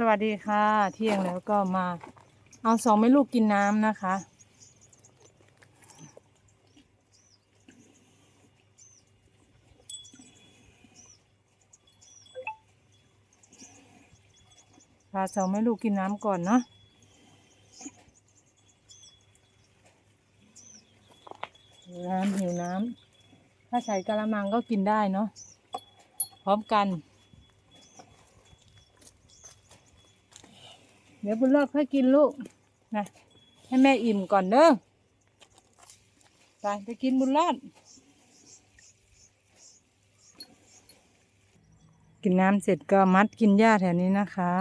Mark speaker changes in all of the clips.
Speaker 1: สวัสดีค่ะ เที่ยงแล้วก็มา เอาสองแม่ลูกกินน้ำนะคะ พาสองแม่ลูกกินน้ำก่อนเนาะน้ำหิวน้ำถ้าใส่กะละมังก็กินได้เนาะพร้อมกัน เดี๋ยวบุญรอดค่อยกินลูกนะให้แม่อิ่มก่อนเด้อไปไปกินบุญรอด กินน้ำเสร็จก็มัดกินหญ้าแถวนี้นะคะ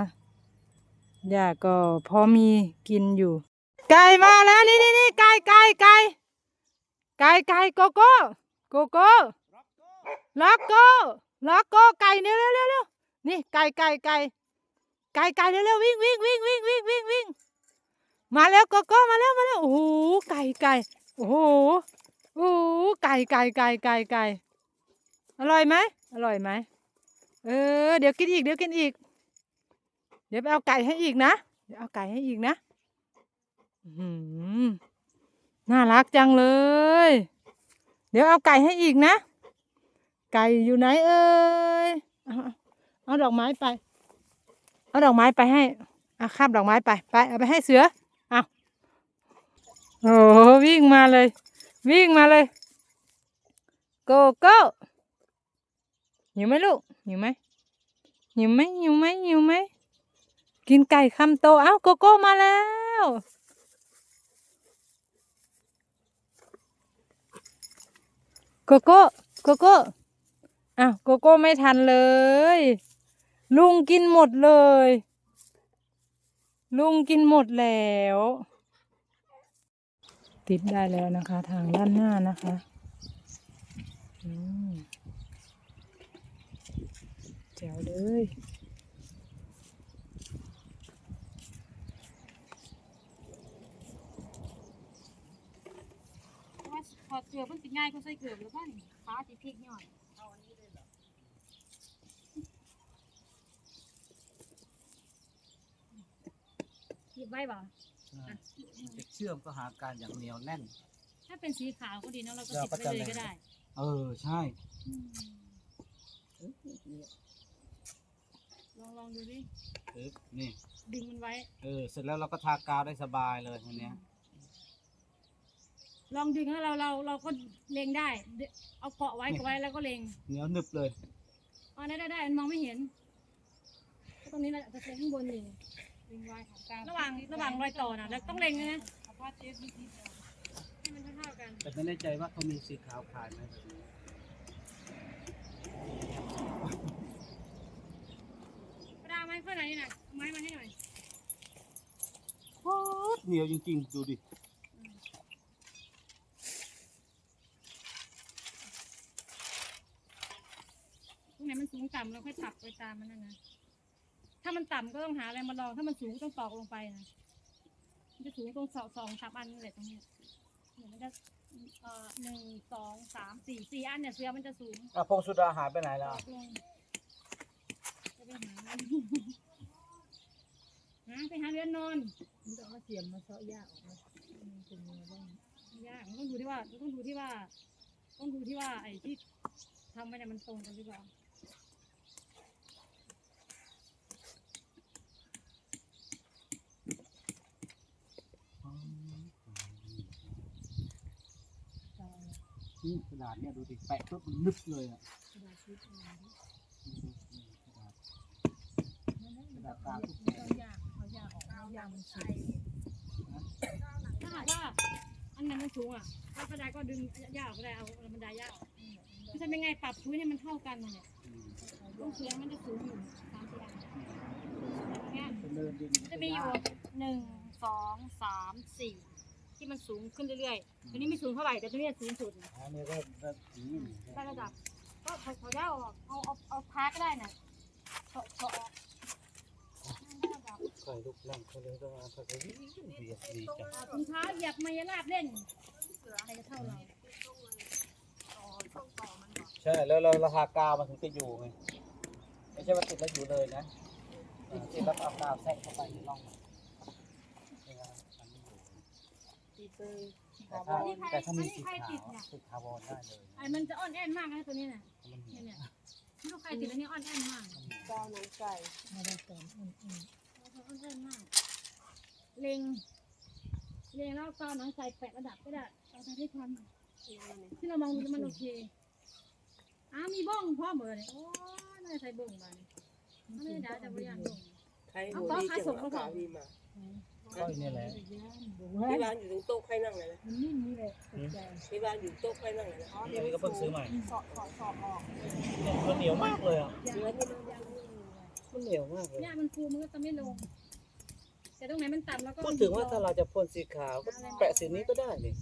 Speaker 1: หญ้าก็พอมีกินอยู่ ไก่มาแล้วนี่นี่นี่ไก่ไก่ไก่ไก่ไก่โกโก้โกโก้ล็อกโก้ล็อกโก้ไก่เร็วเร็วเร็วเร็วนี่ไก่ไก่ไก่ ไก่ไก่เร็วเร็ววิ่งวิ่งวิ่งวิ่งวิ่งวิ่งวิ่งมาแล้วกโก้มาแล้วมาแล้วโอ้โหไก่ไก่โอ้โหโอ้โหไก่ไก่ไก่ไก่ไก่อร่อยไหมอร่อยไหมเออเดี๋ยวกินอีกเดี๋ยวกินอีก เดี๋ยวไปเอาไก่ให้อีกนะเดี๋ยวเอาไก่ให้อีกนะอื้อหือน่ารักจังเลย เดี๋ยวเอาไก่ให้อีกนะ ไก่อยู่ไหนเอ่ยเอเอาดอกไม้ไป เอาดอกไม้ไปให้เอาคาบดอกไม้ไปไปเอาไปให้เสือเอาโอ้โหวิ่งมาเลย วิ่งมาเลยโกโก้หิวไหมลูกหิวไหมหิวไหมหิวไหมหิวไหมกินไก่คำโตเอ้าโกโก้มาแล้วโกโก้โกโก้อ้าวโกโก้ไม่ทันเลย ลุงกินหมดเลย ลุงกินหมดแล้ว ติดได้แล้วนะคะ ทางด้านหน้านะคะแจ๋วเลย
Speaker 2: ว่าถอเกลือมันสิง่ายก็ใส่เกลือหรือบ้านฟ้าสิพริกหน่อยเอาอันนี้เลย เหรอหยิบไว้บ่
Speaker 3: จะเชื่อมก็หาการอย่างเหนียวแน่น
Speaker 2: ถ้าเป็นสีขาวก็ดีเนอะเราก็
Speaker 3: เรา
Speaker 2: ติด
Speaker 3: ก็
Speaker 2: ไว้
Speaker 3: จะ
Speaker 2: เลย
Speaker 3: แรง
Speaker 2: ก็ได้
Speaker 3: เออใช่
Speaker 2: ลองลองดูดิ
Speaker 3: ปึ๊บนี่
Speaker 2: ดึงมันไว้
Speaker 3: เออ เสร็จแล้วเราก็ทากาวได้สบายเลยทีเนี้ย
Speaker 2: ลองดึงแล้วเราเราเราก็เล็งได้ดึเอาเกาะไว้เกาะไว้แล้วก็เล็ง
Speaker 3: เหนียวหนึบเลย
Speaker 2: อ๋อได้ได้ได้มันมองไม่เห็น ตรงนี้เราจะเล็งข้างบนอยู่ ระหว่างระหว่างรอยต่อนะแล้วต้องเล็งนะให้มันเท่าๆกัน
Speaker 3: แต่ไม่แน่ใจว่าเขามีสีขาวขายไหมแบบนี้
Speaker 2: กระดาษไม้เพื่อนไหนนี่น่ะเอาไม้มาให้หน่อย
Speaker 3: โคตรเหนียวจริงๆ ดูดิ
Speaker 2: ตรงไหนมันสูงต่ำเราค่อยตักไปตามมันนั่นนะถ้ามัน ต่ำก็ต้องหาอะไรมาลอง ถ้ามันสูงต้องตอกลงไปนะมันจะสูงตรงสองสองสามอันนี่แหละตรงเนี้ยเนี่ยมันจะเอ่อหนึ่งสองสามสี่สี่อันเนี่ยเสือมันจะสูง
Speaker 3: อะพงสุดาหายไปไหน
Speaker 2: ต
Speaker 3: แล้ว
Speaker 2: อกลงจะไปหาหาไปหาเรือนนอน
Speaker 1: มันต้องเอาเสียมมาเสาะหญ้าออกมามันเป็นยังไงบ้าง
Speaker 2: ยากมันต้องดูที่ว่าต้องดูที่ว่า ต้องดูที่ว่าไอ้ที่ทำไปเนี่ยมันตรงกันหรือเปล่า
Speaker 3: นี่กระดาษเนี่ยดูดิแปะปุ๊บมันนึบเลยอะกระดาษกระดาษกาวทุกแผ่น
Speaker 1: เอาหญ้าเอาหญ้าออกเอาหญ้ามันสูง
Speaker 2: ถ้าหากว่าอันนั้นมันสูงอะก็กระดาษก็ดึงหญ้าออกก็ได้เอาเอาบันไดหญ้าออกคือทำยังไงปรับพื้นให้มันเท่ากันน่ะเนี่ย
Speaker 3: อืม
Speaker 2: ต้องเสียงมันจะสูงอยู่สามสี่อันอย่างเงี้ย
Speaker 3: เป็นเนินดิ
Speaker 2: นจะมีอยู่หนึ่งสองสามสี่ ที่มันสูงขึ้นเรื่อยๆ ตัวนี้ไม่สูงเท่าไหร่แต่ตัวนี้สูงสุด
Speaker 3: อันนี้เริ่มเริ่มอืม
Speaker 2: ได้ระดับ ก็ถอดถอดได้ออกเอาเอาเอาพาก็ได้น่ะถอดถอดออกได้ระดับ
Speaker 3: ใส่ลูกนั่งเขาเลยก็ว่าเขาจะวิ่งเบียดดีจัง
Speaker 2: เอาถุงเท้าเหยียบมายาลาบเล่นใครจะเท่าเรา
Speaker 3: ใช่แล้วเราราคากาวมันถึงจะอยู่ไงไม่ใช่ว่าติดแล้วอยู่เลยนะ
Speaker 2: ถ
Speaker 3: กินเสร็จแล้วก็เอากาวแทะเข้าไปในร่องเวลาอันนี้อยู่
Speaker 4: ตีเตย
Speaker 3: แต่ถ้าแต่ถ้ามีสีขาวติดทาวรได้เลย
Speaker 2: ไอ้มันจะอ่อนแอนมากนะตัวนี้น่ะ
Speaker 3: มันเหนี
Speaker 2: เนี่ย
Speaker 3: ยว
Speaker 2: เนี่ยลูกใครติดอันนี้อ่อนแอนมาก
Speaker 4: เจ้าน้ำไก่
Speaker 2: อ่อนแอนมากเล็งเล็งแล้วก็หนังใส่แปะระดับก็ได้เอาไปที่ความที่เรามองดูมันโอเคอ้ามีบ้องพ่อเหมือนโอ้น่าใส่บ้องมาไม่ได้ด่าแต่บริยานบ้อง
Speaker 4: ใครดูดีจังเอาขาวดีมา
Speaker 3: ก็อีนี่แหละ
Speaker 4: ที่ร้านอยู่ตรงโต๊ะใครนั่งเลยนะที่ร้านอยู่โต๊ะใครนั่งเลยนะ
Speaker 3: อันนี้ก็เพิ่งซื้อใหม่
Speaker 4: สอบสอบสอบออก
Speaker 3: มันเหนียวมากเลยอะ
Speaker 4: เนื้อนี่มันยัง
Speaker 3: มันเหนียวมากเลย
Speaker 2: เนี่ยมันฟูมันก็จะไม่ลงแต่ตรงไหนมันต่ำแล้วก็
Speaker 3: พูดถึงว่าถ้าเราจะพ่นสีขาวก็แปะสีนี้ก็ได้นี่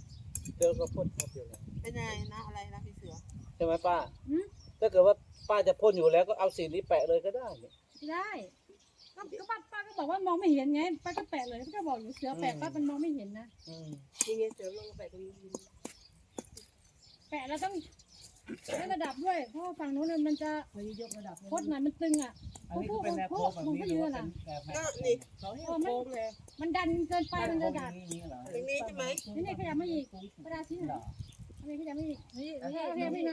Speaker 3: เดี๋ยวก็พ่นทับอยู่แล้ว
Speaker 4: เป็นไงนะอะไรนะพี่เสือ
Speaker 3: ใช่ไหมป้า
Speaker 2: หืม
Speaker 3: ถ้าเกิดว่าป้าจะพ่นอยู่แล้วก็เอาสีนี้แปะเลยก็ได้นี่
Speaker 2: ได้ ก็ก็ป้าป้าก็บอกว่ามองไม่เห็นไงป้าก็แปะเลยป้าก็บอกอยู่เสือแปะป้ามันมองไม่เห็นนะ
Speaker 3: อืม
Speaker 4: นี่ไงเสือลงไปตรงนี้
Speaker 2: แปะแล้วต้องให้ระดับด้วย เพราะว่าฝั่งนู้นน่ะมันจะ
Speaker 4: เขายกระดับ
Speaker 2: โคตรหน่อยมันตึงอะ
Speaker 3: อันนี้ก็เป็นแนวโค้งแบบนี้หรือว่าเป็นแบบแน
Speaker 4: ก็
Speaker 3: ว
Speaker 4: นี่เขาให้โค้งไง
Speaker 2: มันดันเกินไปมันจะดัด
Speaker 3: นี้เหรอ
Speaker 4: ตรงนี้ใช่ไหม
Speaker 2: นี่นี่ขยับมาอีกกระดาษชิ้นไหนอันนี้ขยับมาอีกนี่นี่ขยับไม่ไง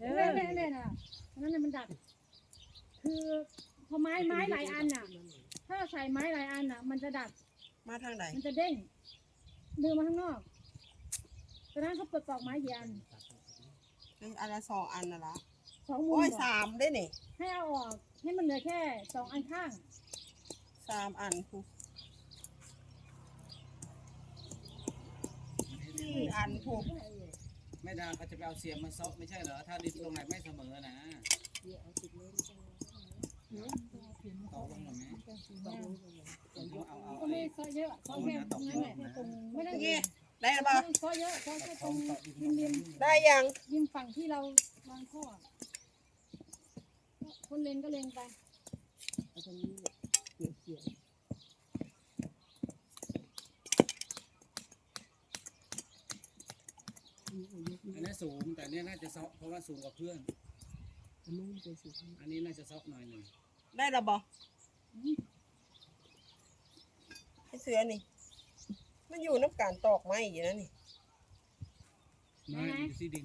Speaker 2: เออเนี่ยเนี่ยน่ะอันนั้นน่ะมันดัดคือ พอไม้ไม้หลายอันน่ะ ถ้าใส่ไม้หลายอันน่ะ มันจะดัด
Speaker 4: มาทางไหน
Speaker 2: มันจะเด้งดึงมาข้างนอกตอนนั้นเขาเปิดปลอกไม้กี่อัน
Speaker 4: เป็นอันละสองอันนะละ
Speaker 2: สองมุม
Speaker 4: โอ้ย
Speaker 2: บอก
Speaker 4: สามได้นี่
Speaker 2: ให้เอาออก ให้มันเหลือแค่สองอันข้าง
Speaker 4: สามอันผูสี่อันผูก
Speaker 3: แม่ดาเขาจะไปเอาเสียมมาซอกไม่ใช่เหรอ ถ้าดินตรงไหนไม่เสมอนะต่อลงหน่อยไหมเอาเอา
Speaker 2: ก็ไม่ซอยเยอะซอยแค่ตรงนั้นแหละตรงไม่ต้อง
Speaker 4: นี่ได้หรือเปล่า
Speaker 2: ต้อยเยอะซอยแค่ตรงริมริม
Speaker 4: ได้ยัง
Speaker 2: ริมฝั่งที่เราวางข้อคนเลนก็เลนไป
Speaker 3: อันนี้สูงแต่เนี้ยน่าจะซอกเพราะว่าสูงกว่าเพื่อนอันนี้น่าจะซอกหน่อยหนึ่ง
Speaker 4: ได้หรือเปล่าพี่เสือนี่ มันอยู่น้ำการตอกไม้อยู่นะนี่
Speaker 3: ไม่อยู่ที่ดิน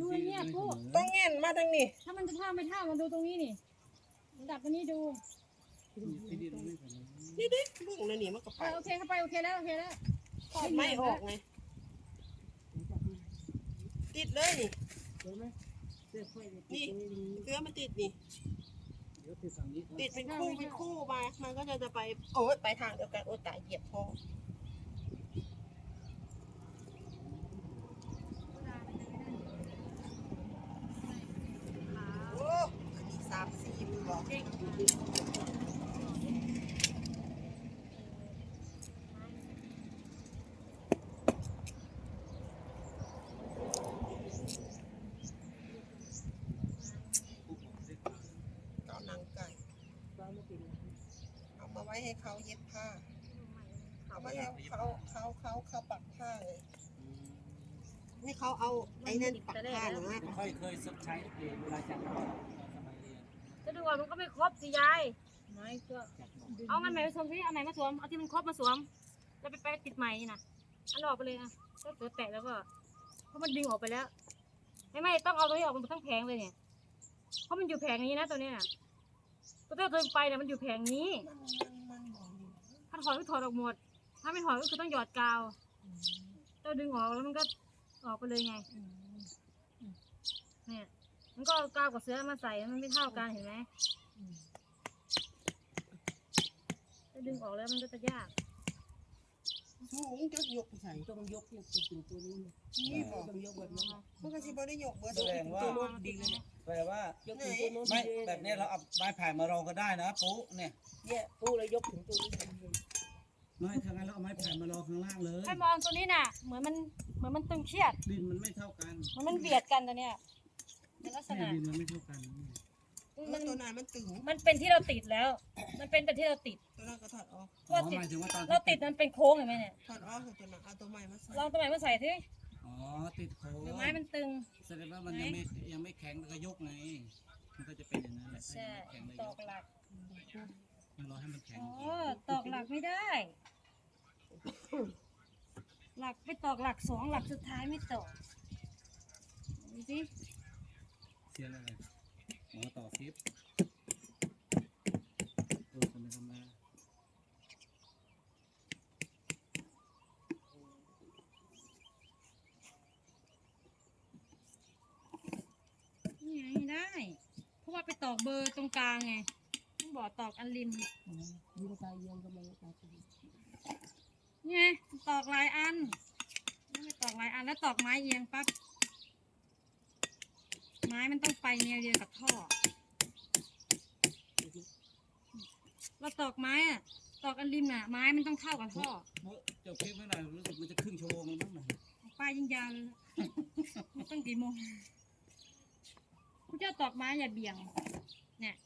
Speaker 2: ดูเนี่ยปุ๊
Speaker 4: ต้องเงี้ยนมาทางนี้
Speaker 2: ถ้ามันจะเท่าไม่เท่ามาดูตรงนี้นี่ระดับตรงนี้ดู
Speaker 3: ที่ดินไม่เสมอ
Speaker 4: นี่ดิเบิ่งเลยนี่มันก็ไป
Speaker 2: เออโอเคเข้าไปโอเคแล้วโอเคแล้ว
Speaker 4: ถอดไม่ออกไงติดเลยนี่นี่เสื้อมันติดนี่
Speaker 3: เดี๋ยวที่ฝั่งนี้
Speaker 4: ติดเป็นคู่เป็นคู่มา มันก็จะจะไปโอ้ยไปทางเดียวกันโอ้ยตายเหยียบพ่อโอ้อันนี้สามสี่มือบอกเอาหนังไก่ เอามาไว้ ให้เขาเย็บผ้าเอาไว้ให้เขาเขาเขาเขาปักผ้าเลยให้เขาเอาไอ้นั่นปักผ้าหรือว่า
Speaker 3: ค่อยเคยใช้เองเวลาจัดสมัยเรียน
Speaker 2: จะดูว่ามันก็ไม่ครบสิยายไม่ก็
Speaker 3: จัดหมด
Speaker 2: เอางันใหม่มาสวมสิเอาใหม่มาสวมเอาที่มันครบมาสวม แล้วไปไปติดใหม่นี่นะอันออกไปเลยอะก็ตัวแตะแล้วก็เพราะมันดึงออกไปแล้ว ไม่ไม่ต้องเอาตัวนี้ออกมันทั้งแผงเลยเนี่ยเพราะมันอยู่แผงนี้นะตัวเนี้ยน่ะตัวเตัวไปเนี่ยมันอยู่แผงนี้ ถ้าถอดก็ถอดออกหมด ถ้าไม่ถอดก็คือต้องหยอดกาวต้องดึงออกแล้วมันก็ออกไปเลยไงเนี่ยมันก็กาวกับเสื้อมาใส่มันไม่เท่ากันเห็นไหมถ้าดึงออกแล้วมันก็จะยาก
Speaker 4: สูงจะยกไปใส่ต้องยกยกถึงตัวนี้นี่บอกต้องยกแบบนั้นพวกกระชิบได้ยกเบิร์ด
Speaker 3: แสดงว่า
Speaker 2: ตัวนู้นดีเลยเนี่ย
Speaker 3: แปลว่า
Speaker 4: ไหน
Speaker 3: ไม่แบบนี้เราเอาไม้ไผ่มารองก็ได้นะปุ๊เนี่ย
Speaker 4: เนี่ยปูเลยยกถึงตัวนี้
Speaker 3: ไม่ถ้างั้นเราเอาไม้ไผ่มารองข้างล่างเลย
Speaker 2: ให้มองตัวนี้น่ะ เหมือนมันเหมือนมันตึงเครียด
Speaker 3: ดินมันไม่เท่ากัน
Speaker 2: เหมือนมันเบียดกันตัวเนี้ยในลักษ
Speaker 3: เนี่ย
Speaker 2: ณะ
Speaker 3: ดินมันไม่เท่ากัน
Speaker 4: มั
Speaker 2: มันน
Speaker 4: ตัวนั้นมันตึง
Speaker 2: มันเป็นที่เราติดแล้ว มันเป็นแต่ที่เราติด
Speaker 4: ตัวนั้นก็ถอดออก
Speaker 3: อ๋อหมายถึงว่าตอน
Speaker 2: เราติดมันเป็นโค้งเห็นไหมเนี่ย
Speaker 4: ถอดออกตัวนั้นเอาตัวใหม่มาใส่
Speaker 2: ลองตัวไหนมาใส่สิ
Speaker 3: อ๋อติดโค้ง
Speaker 2: หรือไม้มันตึง
Speaker 3: แสดงว่ามันยังไม่ยังไม่แข็งแล้วก็ยกไงมันก็จะเป็นอย่างนั้นแหละ
Speaker 2: ใช่
Speaker 3: ให้มัน
Speaker 2: ต
Speaker 3: แข็งเลย
Speaker 2: อกหลัก
Speaker 3: ต้องรอให้มันแข็ง
Speaker 2: อ๋อตอกหลักไม่ได้ หลักไปตอกหลักสองหลักสุดท้ายไม่ตอกดูสิ
Speaker 3: เสียงอะไร มอต่อคลิปตัวคนไม่ทำมา
Speaker 2: นี่ไงได้ เพราะว่าไปตอกเบอร์ตรงกลางไงต้องบอกตอกอันริมนี่ไงตอกหลายอันนี่ตอกหลายอันแล้วตอกไม้เอียงปั๊บ ม้มันต้องไปแนวเดียวกับท่อ เราตอกไม้อะตอกอันริมน่ะ ไม้มันต้องเท่ากับท่อ
Speaker 3: เมื่อจบคลิปเมื่อไหร่รู้สึกมันจะครึ่งชั่วโมงแล้วมั้งนะ
Speaker 2: ป้ายยิ่งยาวเลยนะมันต้องกี่โมงคุณเจ้าตอกไม้อย่าเบี่ยง เนี่ย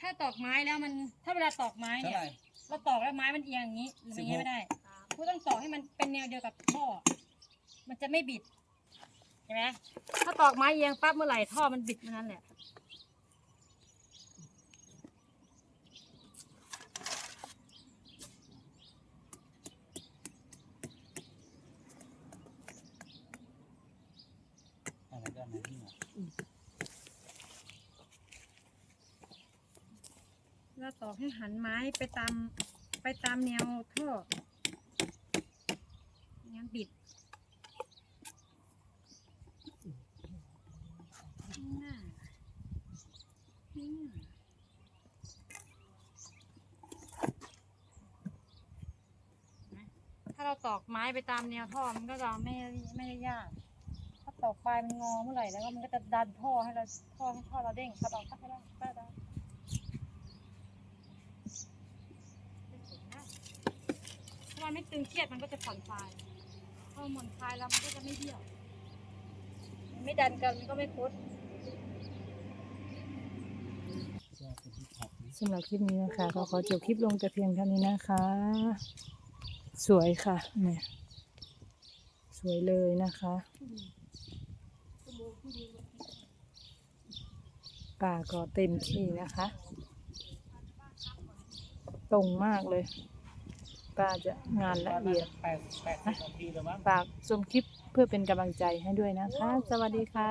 Speaker 2: ถ้าตอกไม้แล้วมัน ถ้าเวลาตอกไม้
Speaker 3: เท่า
Speaker 2: เนี่ย
Speaker 3: ไหร่
Speaker 2: เราตอกแล้วไม้มันเอียงอย่างนี้หรืออย่างนี้ไม่ได้คุณต้องตอกให้มันเป็นแนวเดียวกับท่อ มันจะไม่บิด เห็นไหมถ้าตอกไม้เอียงปั๊บเมื่อไหร่ท่อมันบิดเมื่อนั้นแหละ
Speaker 3: อะไรก็ไหนที่ไหน
Speaker 2: เราตอกให้หันไม้ไปตามไปตามแนวท่องั้นบิดน่าน่า ถ้าเราตอกไม้ไปตามแนวท่อมันก็จะไม่ไม่ได้ยาก ถ้าตอกปลายมันงอเมื่อไหร่แล้วก็มันก็จะดันท่อให้เราท่อให้ท่อเราเด้งกระดองก็ให้ได้ได้ได้ถ้ามันไม่ตึงเครียดมันก็จะผ่อนคลายถ้ามันผ่อนคลายแล้วมันก็จะไม่เบี้ยว ไม่ดันกันมันก็ไม่คุด
Speaker 3: ก็เป็นที่ท็อปนี่
Speaker 1: สำหรับคลิปนี้นะคะ ก็ขอจบคลิปลงแต่เพียงเท่านี้นะคะ สวยค่ะเนี่ยสวยเลยนะคะป่าก็เต็มที่นะคะ ตรงมากเลยป้าจะงานละเอียด
Speaker 3: ปดแปดสิบนาทีแล้วมั้ง
Speaker 1: ฝากชมคลิปเพื่อเป็นกำลังใจให้ด้วยนะคะ สวัสดีค่ะ